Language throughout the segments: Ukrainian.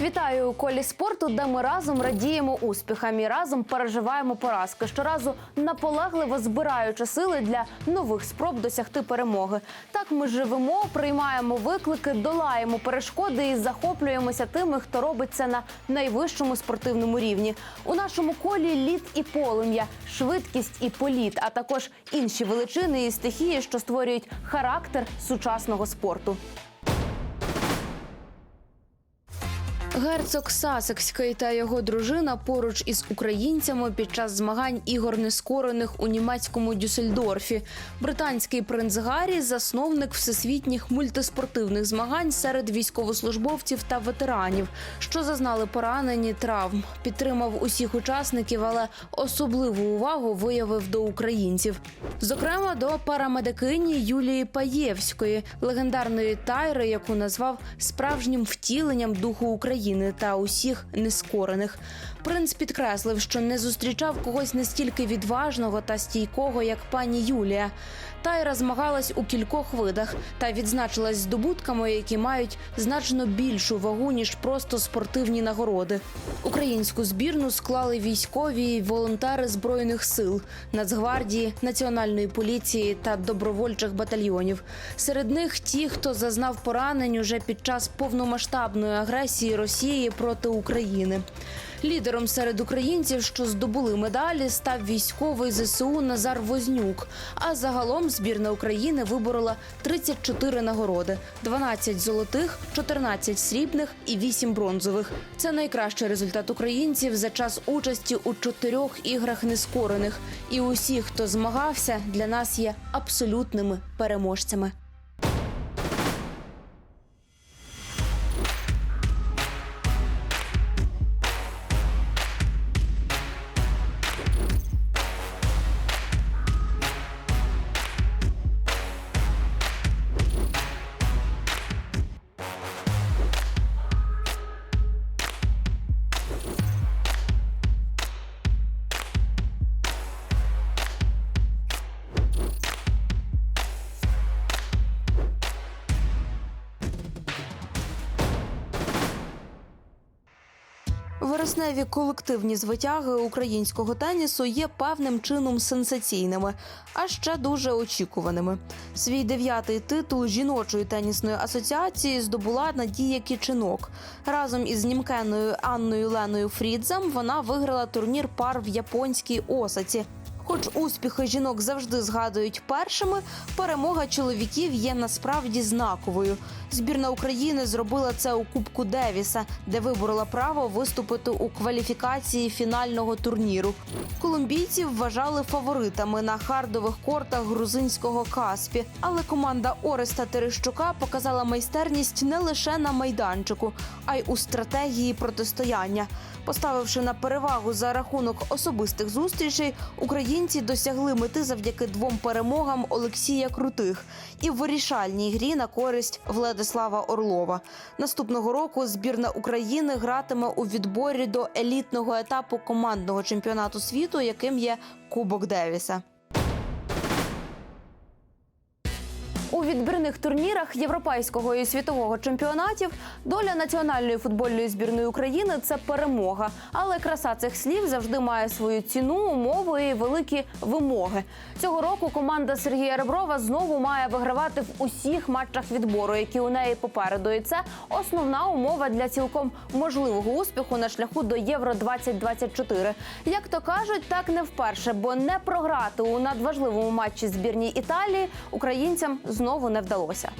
Вітаю у колі спорту, де ми разом радіємо успіхам і разом переживаємо поразки. Щоразу наполегливо збираючи сили для нових спроб досягти перемоги. Так ми живемо, приймаємо виклики, долаємо перешкоди і захоплюємося тими, хто робить це на найвищому спортивному рівні. У нашому колі лід і полум'я, швидкість і політ, а також інші величини і стихії, що створюють характер сучасного спорту. Герцог Сасекський та його дружина поруч із українцями під час змагань ігор нескорених у німецькому Дюссельдорфі. Британський принц Гаррі – засновник всесвітніх мультиспортивних змагань серед військовослужбовців та ветеранів, що зазнали поранені травм. Підтримав усіх учасників, але особливу увагу виявив до українців. Зокрема, до парамедикині Юлії Паєвської, легендарної тайри, яку назвав справжнім втіленням духу України та усіх нескорених. Принц підкреслив, що не зустрічав когось настільки відважного та стійкого, як пані Юлія. Тайра змагалась у кількох видах та відзначилась здобутками, які мають значно більшу вагу ніж просто спортивні нагороди. Українську збірну склали військові й волонтери збройних сил, Нацгвардії, національної поліції та добровольчих батальйонів. Серед них ті, хто зазнав поранень уже під час повномасштабної агресії Росії проти України. Лідером серед українців, що здобули медалі, став військовий ЗСУ Назар Вознюк. А загалом збірна України виборола 34 нагороди: 12 золотих, 14 срібних і 8 бронзових. Це найкращий результат українців за час участі у чотирьох іграх нескорених. І усі, хто змагався, для нас є абсолютними переможцями. Вересневі колективні звитяги українського тенісу є певним чином сенсаційними, а ще дуже очікуваними. Свій дев'ятий титул жіночої тенісної асоціації здобула Надія Кічинок. Разом із німкеною Анною Леною Фрідзем вона виграла турнір пар в японській Осаці. Хоч успіхи жінок завжди згадують першими, перемога чоловіків є насправді знаковою. Збірна України зробила це у Кубку Девіса, де виборола право виступити у кваліфікації фінального турніру. Колумбійців вважали фаворитами на хардових кортах грузинського Каспі, але команда Ореста Терещука показала майстерність не лише на майданчику, а й у стратегії протистояння. Поставивши на перевагу за рахунок особистих зустрічей, українці досягли мети завдяки двом перемогам Олексія Крутих і вирішальній грі на користь Владислава Орлова. Наступного року збірна України гратиме у відборі до елітного етапу командного чемпіонату світу, яким є Кубок Девіса. У відбірних турнірах європейського і світового чемпіонатів доля національної футбольної збірної України це перемога. Але краса цих слів завжди має свою ціну, умови і великі вимоги. Цього року команда Сергія Реброва знову має вигравати в усіх матчах відбору, які у неї попереду. І це основна умова для цілком можливого успіху на шляху до Євро 2024 Як то кажуть, так не вперше, бо не програти у надважливому матчі збірній Італії українцям знову не вдалося.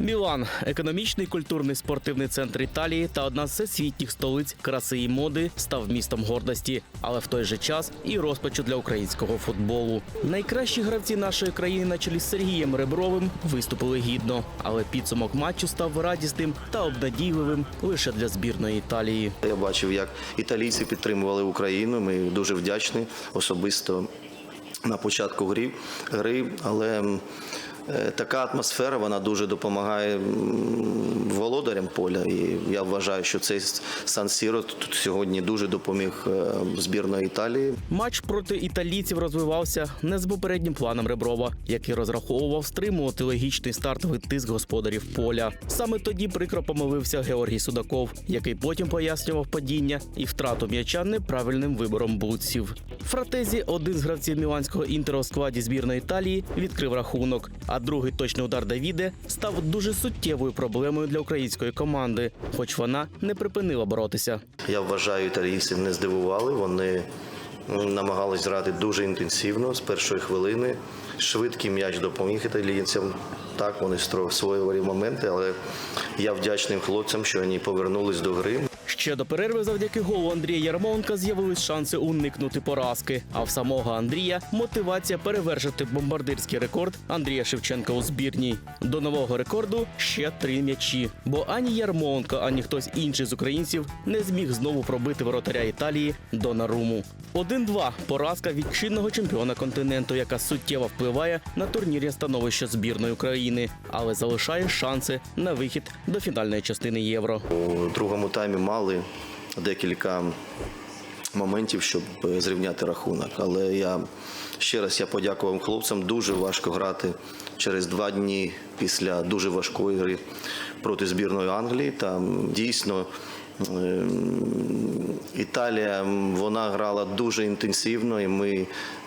Мілан економічний культурний спортивний центр Італії та одна з всесвітніх столиць краси і моди став містом гордості, але в той же час і розпачу для українського футболу. Найкращі гравці нашої країни на чолі з Сергієм Ребровим виступили гідно, але підсумок матчу став радісним та обнадійливим лише для збірної Італії. Я бачив, як італійці підтримували Україну. Ми дуже вдячні особисто на початку гри, але Така атмосфера вона дуже допомагає володарям поля. І я вважаю, що цей Сан Сіро тут сьогодні дуже допоміг е, збірної Італії. Матч проти італійців розвивався не з попереднім планом Реброва, який розраховував стримувати логічний стартовий тиск господарів поля. Саме тоді прикро помилився Георгій Судаков, який потім пояснював падіння і втрату м'яча неправильним вибором бутсів. Фратезі, один з гравців міланського інтеру у складі збірної Італії, відкрив рахунок. А другий точний удар Давіде став дуже суттєвою проблемою для української команди, хоч вона не припинила боротися. Я вважаю, італійців не здивували. Вони намагались грати дуже інтенсивно з першої хвилини. Швидкий м'яч допоміг італійцям. Так, вони створювали моменти, але я вдячним хлопцям, що вони повернулись до гри. Ще до перерви завдяки голу Андрія Ярмоленка з'явились шанси уникнути поразки. А в самого Андрія мотивація перевершити бомбардирський рекорд Андрія Шевченка у збірній. До нового рекорду ще три м'ячі. Бо ані Ярмоленко, ані хтось інший з українців не зміг знову пробити воротаря Італії Донаруму. 1-2 – поразка від чинного чемпіона континенту, яка суттєво впливає на турнірне становище збірної України, але залишає шанси на вихід до фінальної частини євро. У другому таймі мали декілька моментів, щоб е, зрівняти рахунок. Але я ще раз я подякував хлопцям. Дуже важко грати через два дні після дуже важкої гри проти збірної Англії. Там дійсно. ем, Італія вона грала дуже інтенсивно, і ми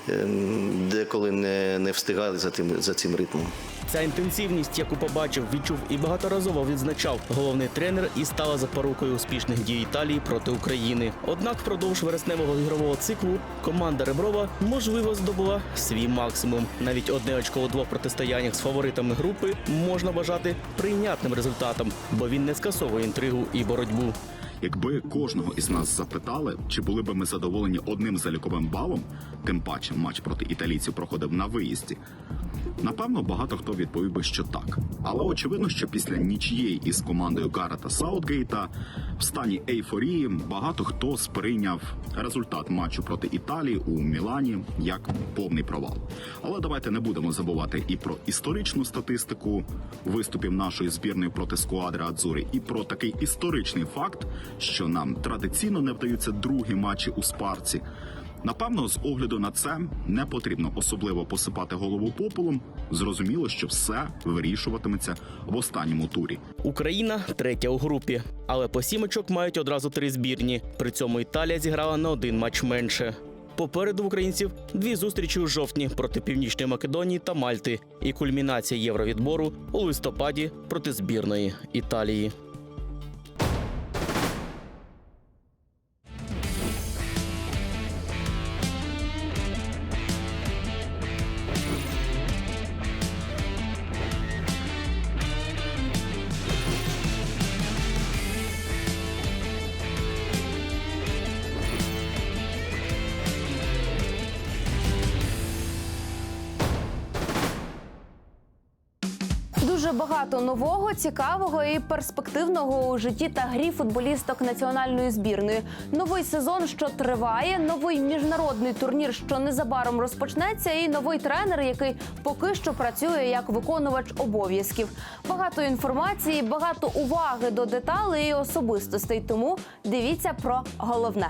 ем, деколи не, не встигали за тим за цим ритмом. Ця інтенсивність, яку побачив, відчув і багаторазово відзначав головний тренер і стала запорукою успішних дій Італії проти України. Однак, впродовж вересневого ігрового циклу команда Реброва можливо здобула свій максимум. Навіть одне очко у двох протистояннях з фаворитами групи можна вважати прийнятним результатом, бо він не скасовує інтригу і боротьбу. Якби кожного із нас запитали, чи були би ми задоволені одним заліковим балом, тим паче матч проти італійців проходив на виїзді. Напевно, багато хто відповів би, що так. Але очевидно, що після нічієї із командою Гарета Саутгейта в стані ейфорії багато хто сприйняв результат матчу проти Італії у Мілані як повний провал. Але давайте не будемо забувати і про історичну статистику виступів нашої збірної проти скуадри Адзурі, і про такий історичний факт, що нам традиційно не вдаються другі матчі у спарці. Напевно, з огляду на це не потрібно особливо посипати голову попелом. Зрозуміло, що все вирішуватиметься в останньому турі. Україна третя у групі, але по сім очок мають одразу три збірні. При цьому Італія зіграла на один матч менше. Попереду українців дві зустрічі у жовтні проти Північної Македонії та Мальти і кульмінація євровідбору у листопаді проти збірної Італії. Дуже багато нового, цікавого і перспективного у житті та грі футболісток національної збірної. Новий сезон, що триває, новий міжнародний турнір, що незабаром розпочнеться, і новий тренер, який поки що працює як виконувач обов'язків. Багато інформації, багато уваги до деталей і особистостей. Тому дивіться про головне.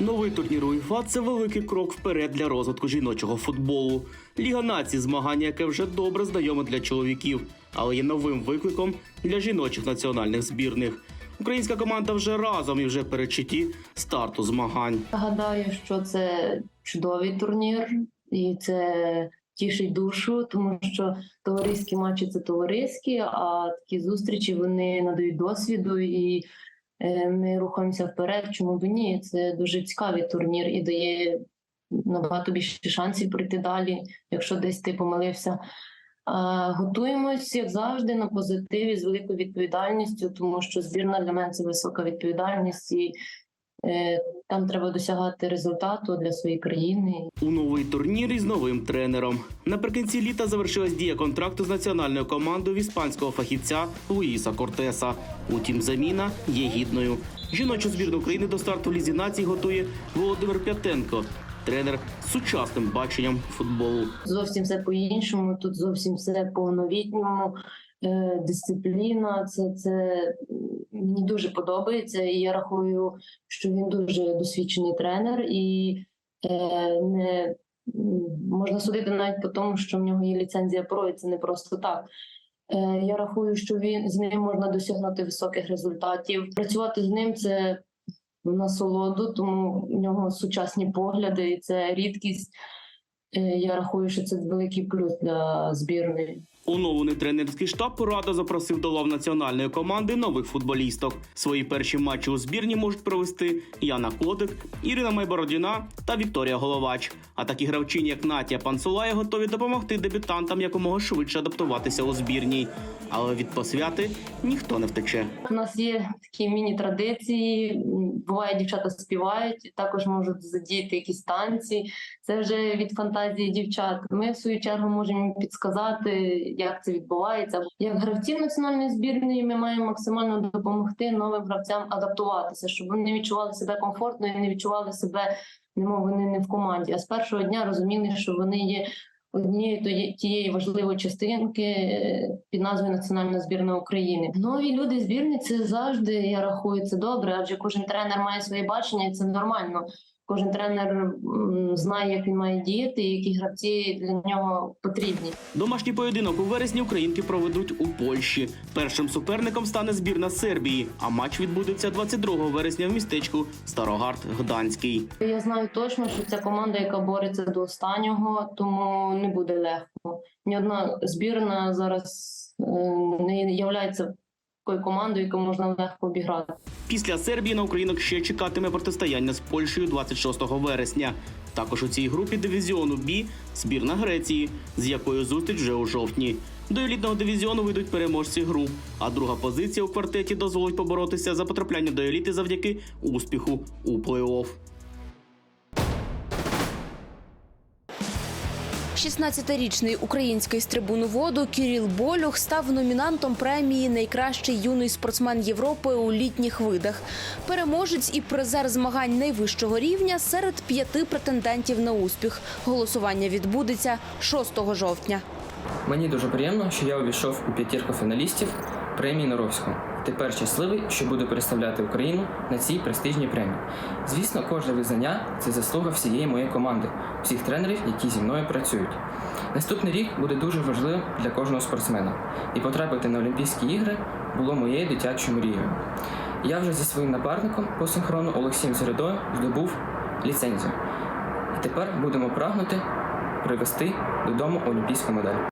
Новий турнір УЄФА – це великий крок вперед для розвитку жіночого футболу. Ліга націй змагання, яке вже добре знайоме для чоловіків, але є новим викликом для жіночих національних збірних. Українська команда вже разом і вже передчутті старту змагань. Гадаю, що це чудовий турнір, і це тішить душу, тому що товариські матчі це товариські, а такі зустрічі вони надають досвіду і ми рухаємося вперед. Чому б ні? Це дуже цікавий турнір і дає набагато більше шансів пройти далі, якщо десь ти помилився. Готуємось, як завжди, на позитиві з великою відповідальністю, тому що збірна для мене це висока відповідальність, і е, там треба досягати результату для своєї країни. У новий турнір із новим тренером. Наприкінці літа завершилась дія контракту з національною командою іспанського фахівця Луїса Кортеса. Утім, заміна є гідною. Жіночу збірну України до старту в лізі націй готує Володимир П'ятенко. тренер з сучасним баченням футболу. Зовсім все по-іншому. Тут зовсім все по-новітньому. Е, Дисципліна, це, це мені дуже подобається, і я рахую, що він дуже досвідчений тренер, і е, не можна судити навіть по тому, що в нього є ліцензія ПРО, і це не просто так. Е, Я рахую, що він з ним можна досягнути високих результатів. Працювати з ним це насолоду, тому в нього сучасні погляди, і це рідкість. Е, Я рахую, що це великий плюс для збірної. Оновлений тренерський штаб порада запросив до лав національної команди нових футболісток. Свої перші матчі у збірні можуть провести Яна Котик, Ірина Майбородіна та Вікторія Головач. А такі гравчині, як Натія Панцулая, готові допомогти дебютантам якомога швидше адаптуватися у збірній. Але від посвяти ніхто не втече. У нас є такі міні-традиції. Буває, дівчата співають, також можуть задіяти якісь танці. Це вже від фантазії дівчат. Ми в свою чергу можемо підсказати, як це відбувається. Як гравців національної збірної, ми маємо максимально допомогти новим гравцям адаптуватися, щоб вони відчували себе комфортно і не відчували себе, немов вони не в команді. А з першого дня розуміли, що вони є однією тієї важливої частинки е, під назвою Національна збірна України. Нові люди збірні це завжди я рахую це добре, адже кожен тренер має своє бачення, і це нормально. Кожен тренер знає, як він має діяти, і які гравці для нього потрібні. Домашній поєдинок у вересні українки проведуть у Польщі. Першим суперником стане збірна Сербії, а матч відбудеться 22 вересня в містечку Старогард Гданський. Я знаю точно, що це команда, яка бореться до останнього, тому не буде легко. Ні одна збірна зараз е, не є такою командою, яку можна легко обіграти. Після Сербії на українок ще чекатиме протистояння з Польщею 26 вересня. Також у цій групі дивізіону Бі збірна Греції, з якою зустріч вже у жовтні. До елітного дивізіону вийдуть переможці груп, а друга позиція у квартеті дозволить поборотися за потрапляння до еліти завдяки успіху у плей-офф. 16-річний український стрибун воду Кіріл Болюх став номінантом премії Найкращий юний спортсмен Європи у літніх видах. Переможець і призер змагань найвищого рівня серед п'яти претендентів на успіх. Голосування відбудеться 6 жовтня. Мені дуже приємно, що я увійшов у п'ятірку фіналістів премії Наровського. Тепер щасливий, що буду представляти Україну на цій престижній премії. Звісно, кожне визнання це заслуга всієї моєї команди, всіх тренерів, які зі мною працюють. Наступний рік буде дуже важливим для кожного спортсмена, і потрапити на Олімпійські ігри було моєю дитячою мрією. Я вже зі своїм напарником по синхрону Олексієм Середою здобув ліцензію. І тепер будемо прагнути привезти додому олімпійську медаль.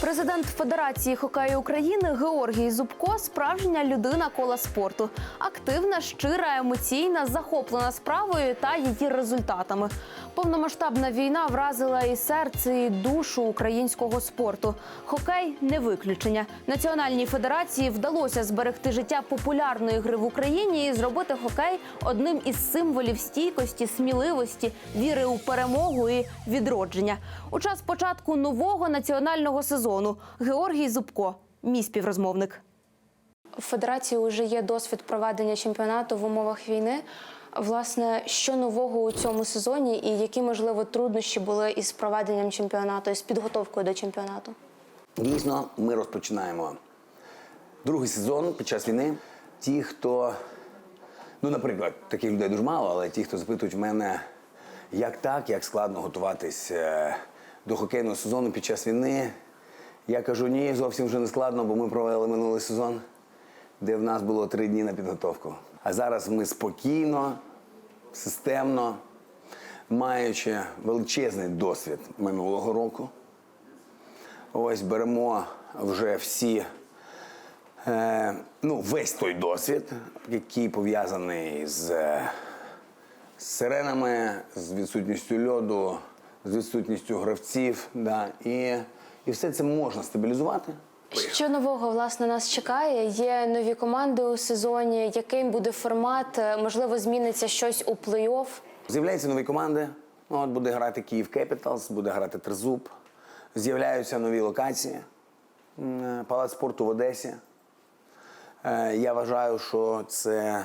Президент Федерації хокею України Георгій Зубко справжня людина кола спорту. Активна, щира, емоційна, захоплена справою та її результатами. Повномасштабна війна вразила і серце, і душу українського спорту. Хокей не виключення. Національній федерації вдалося зберегти життя популярної гри в Україні і зробити хокей одним із символів стійкості, сміливості, віри у перемогу і відродження. У час початку нового національного сезону Георгій Зубко, мій співрозмовник. В федерації вже є досвід проведення чемпіонату в умовах війни. Власне, що нового у цьому сезоні, і які можливо труднощі були із проведенням чемпіонату, із підготовкою до чемпіонату? Дійсно, ми розпочинаємо другий сезон під час війни. Ті, хто, ну, наприклад, таких людей дуже мало, але ті, хто запитують в мене, як так, як складно готуватись е, до хокейного сезону під час війни, я кажу, ні, зовсім вже не складно, бо ми провели минулий сезон, де в нас було три дні на підготовку. А зараз ми спокійно, системно, маючи величезний досвід минулого року. Ось беремо вже всі, е, ну, весь той досвід, який пов'язаний з, е, з сиренами, з відсутністю льоду, з відсутністю гравців. Да, і, і все це можна стабілізувати. Що нового власне нас чекає? Є нові команди у сезоні. Яким буде формат? Можливо, зміниться щось у плей-офф? З'являються нові команди. Ну, От буде грати Київ Кепіталс, буде грати Тризуб. З'являються нові локації. Е, Палац спорту в Одесі. Е, Я вважаю, що це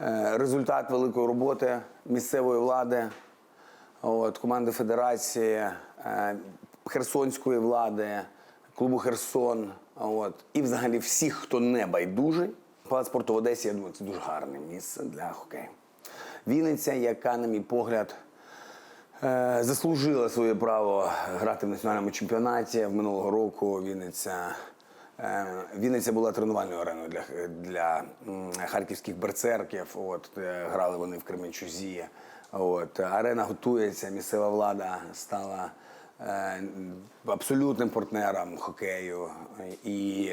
е, результат великої роботи місцевої влади, от, команди федерації, херсонської влади, клубу Херсон. От, і взагалі всіх, хто не байдужий. Палац спорту в Одесі, я думаю, це дуже гарне місце для хокею. Вінниця, яка, на мій погляд, е, заслужила своє право грати в національному чемпіонаті. В минулого року Вінниця, е, Вінниця була тренувальною ареною для, для харківських берцерків. От, е, грали вони в Кременчузі. От, арена готується, місцева влада стала абсолютним партнером хокею. І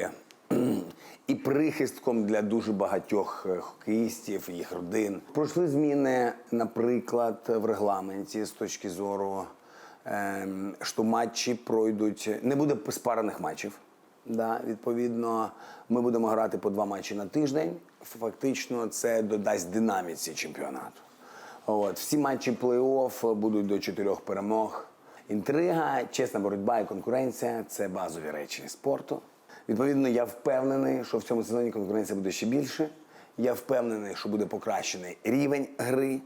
і прихистком для дуже багатьох е, хокеїстів, їх родин. Пройшли зміни, наприклад, в регламенті з точки зору, ем, що матчі пройдуть. Не буде спарених матчів. Да, відповідно, ми будемо грати по два матчі на тиждень. Фактично, це додасть динаміці чемпіонату. От, всі матчі плей-офф будуть до чотирьох перемог. Інтрига, чесна боротьба і конкуренція це базові речі спорту. Відповідно, я впевнений, що в цьому сезоні конкуренція буде ще більше. Я впевнений, що буде покращений рівень гри.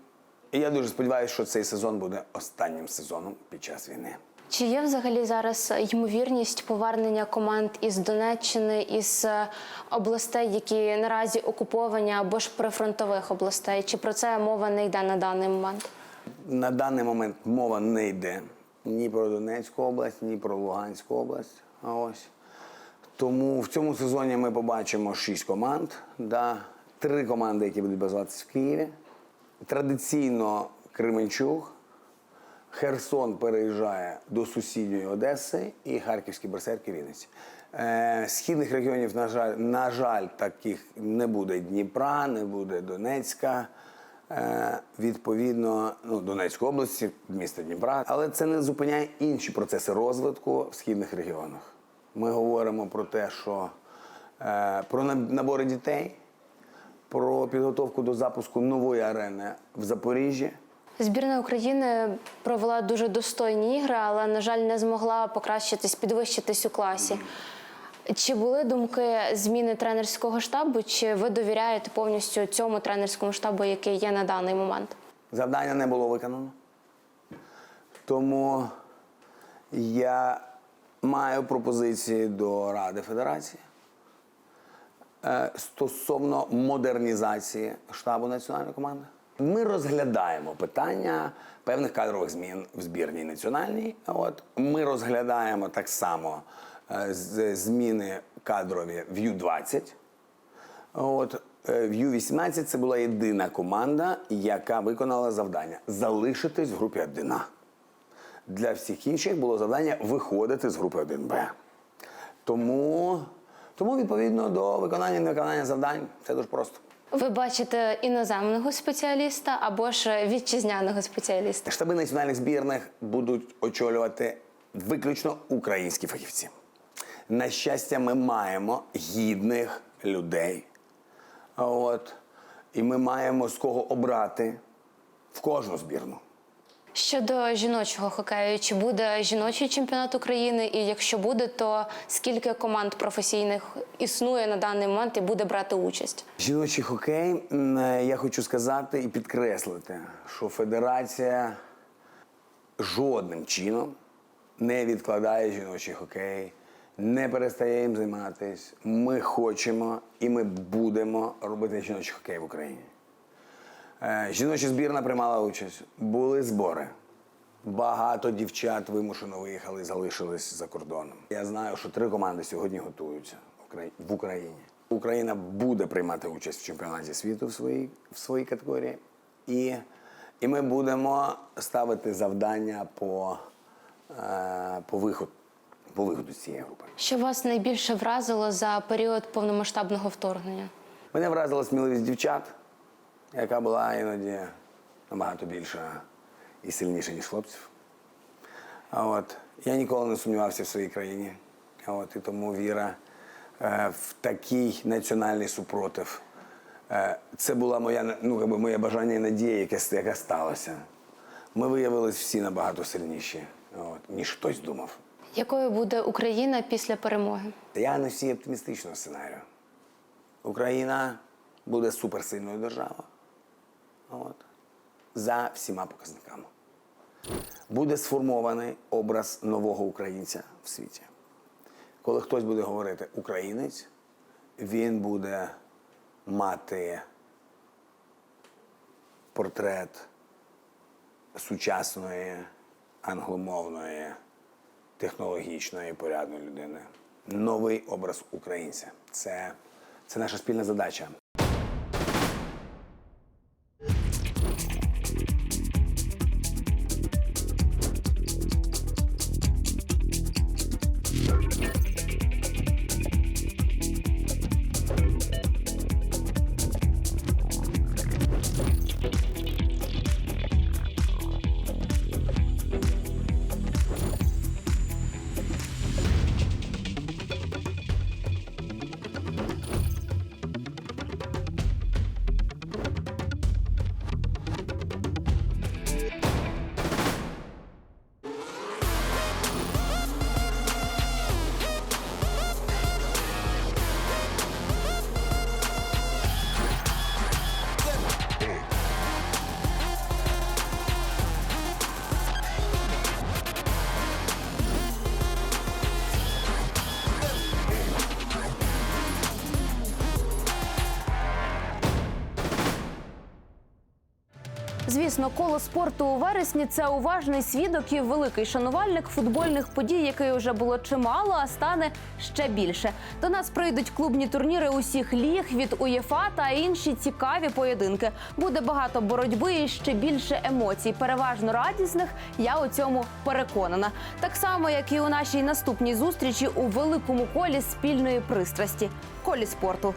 І я дуже сподіваюся, що цей сезон буде останнім сезоном під час війни. Чи є взагалі зараз ймовірність повернення команд із Донеччини, із е, областей, які наразі окуповані або ж прифронтових областей? Чи про це мова не йде на даний момент? На даний момент мова не йде ні про Донецьку область, ні про Луганську область. Ось. Тому в цьому сезоні ми побачимо шість команд. Да. Три команди, які будуть базуватися в Києві. Традиційно Кременчуг. Херсон переїжджає до сусідньої Одеси і Харківські берсерки Вінниці. Е, східних регіонів, на жаль, на жаль, таких не буде Дніпра, не буде Донецька. Е, відповідно, ну, Донецької області, міста Дніпра. Але це не зупиняє інші процеси розвитку в східних регіонах. Ми говоримо про те, що е, про набори дітей, про підготовку до запуску нової арени в Запоріжжі. Збірна України провела дуже достойні ігри, але, на жаль, не змогла покращитись, підвищитись у класі. Чи були думки зміни тренерського штабу, чи ви довіряєте повністю цьому тренерському штабу, який є на даний момент? Завдання не було виконано. Тому я маю пропозиції до Ради Федерації е, стосовно модернізації штабу національної команди. Ми розглядаємо питання певних кадрових змін в збірній національній. От ми розглядаємо так само зміни кадрові в Ю-20. От е, в Ю-18 це була єдина команда, яка виконала завдання залишитись в групі 1. Для всіх інших було завдання виходити з групи 1Б. Тому, тому відповідно до виконання і невиконання завдань, це дуже просто. Ви бачите іноземного спеціаліста або ж вітчизняного спеціаліста? Штаби національних збірних будуть очолювати виключно українські фахівці. На щастя, ми маємо гідних людей. От, і ми маємо з кого обрати в кожну збірну. Щодо жіночого хокею, чи буде жіночий чемпіонат України? І якщо буде, то скільки команд професійних існує на даний момент і буде брати участь? Жіночий хокей, я хочу сказати і підкреслити, що федерація жодним чином не відкладає жіночий хокей, не перестає їм займатися. Ми хочемо і ми будемо робити жіночий хокей в Україні. Е, Жіноча збірна приймала участь, були збори. Багато дівчат вимушено виїхали, залишились за кордоном. Я знаю, що три команди сьогодні готуються в Україні. Україна буде приймати участь в чемпіонаті світу в своїй, в своїй категорії. І, і ми будемо ставити завдання по, е, по, виход, по виходу з цієї групи. Що вас найбільше вразило за період повномасштабного вторгнення? Мене вразила сміливість дівчат, яка була іноді набагато більша і сильніша, ніж хлопців. А от я ніколи не сумнівався в своїй країні. А от і тому віра е, в такий національний супротив. Е, це була моя ну, якби моє бажання і надія, яке, яке сталося. Ми виявилися всі набагато сильніші, от, ніж хтось думав. Якою буде Україна після перемоги? Я не всі оптимістичного сценарію. Україна буде суперсильною державою. От. За всіма показниками. Буде сформований образ нового українця в світі. Коли хтось буде говорити українець, він буде мати портрет сучасної, англомовної, технологічної, порядної людини. Новий образ українця. Це, це наша спільна задача. Звісно, коло спорту у вересні це уважний свідок і великий шанувальник футбольних подій, яких вже було чимало, а стане ще більше. До нас прийдуть клубні турніри усіх ліг від УЄФА та інші цікаві поєдинки. Буде багато боротьби і ще більше емоцій, переважно радісних. Я у цьому переконана. Так само, як і у нашій наступній зустрічі у великому колі спільної пристрасті колі спорту.